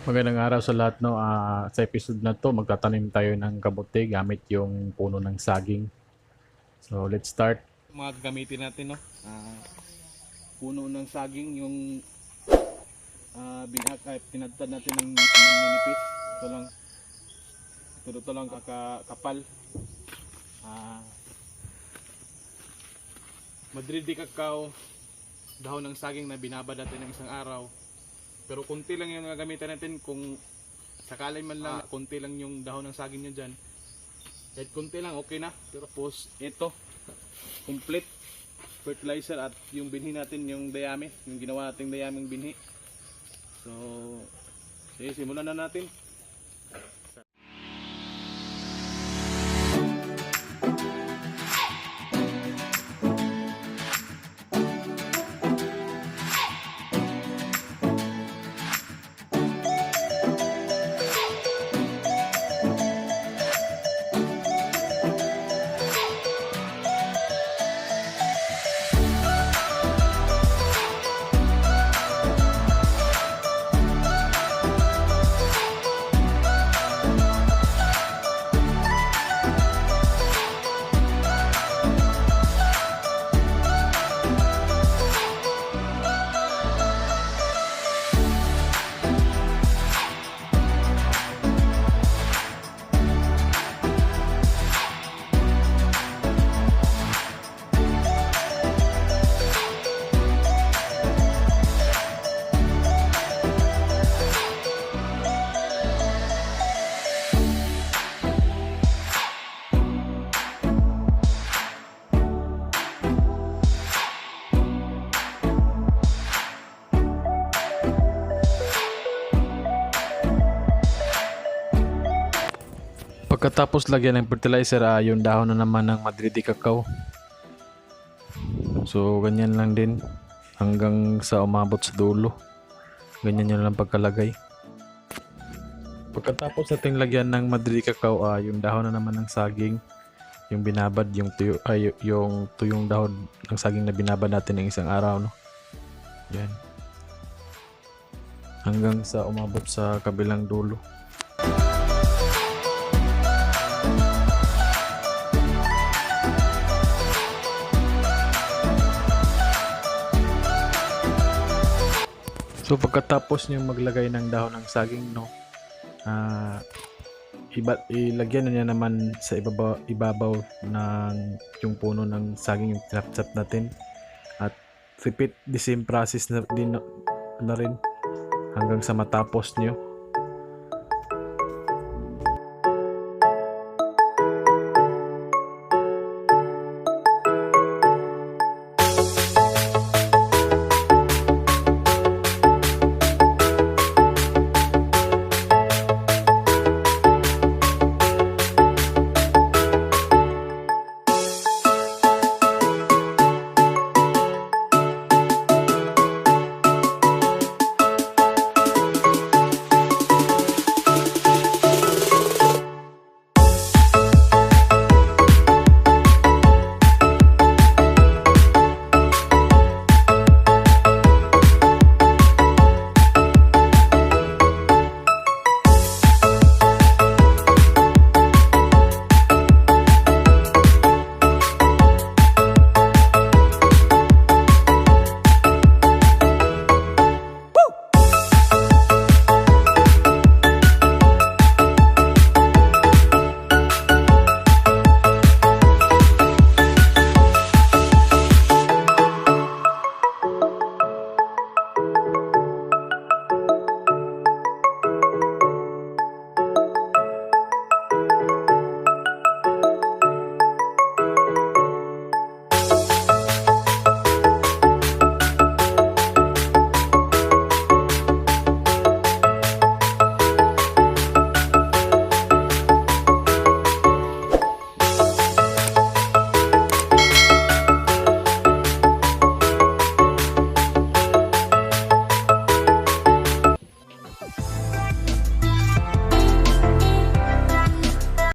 Magandang araw sa lahat no. Ah, sa episode na to, magtatanim tayo ng kabote gamit yung puno ng saging. So, let's start. mga gagamitin natin no Ah, puno ng saging yung uh, binhak ay tinadtad natin ng, ninipis ito lang ito, ito lang kaka, kapal Ah, Madrid di kakao dahon ng saging na binabad natin ng isang araw pero konti lang yung gagamitan natin kung sakalay man lang konti lang yung dahon ng saging nyo dyan. Kahit konti lang okay na. Pero post ito complete fertilizer at yung binhi natin yung dayami yung ginawa nating dayaming binhi. So sige simulan na natin Pagkatapos lagyan ng fertilizer, ah, yung dahon na naman ng Madridi cacao. So, ganyan lang din hanggang sa umabot sa dulo. Ganyan yun lang pagkalagay. Pagkatapos nating lagyan ng Madridi cacao, ah, yung dahon na naman ng saging, yung binabad, yung tuyo, ay, yung tuyong dahon ng saging na binabad natin ng isang araw, no? Yan. Hanggang sa umabot sa kabilang dulo. So pagkatapos niyo maglagay ng dahon ng saging no, ah iba, ilagyan na niya naman sa ibabaw, ibabaw ng yung puno ng saging yung tinapsap natin. At repeat the same process na din na, na rin hanggang sa matapos niyo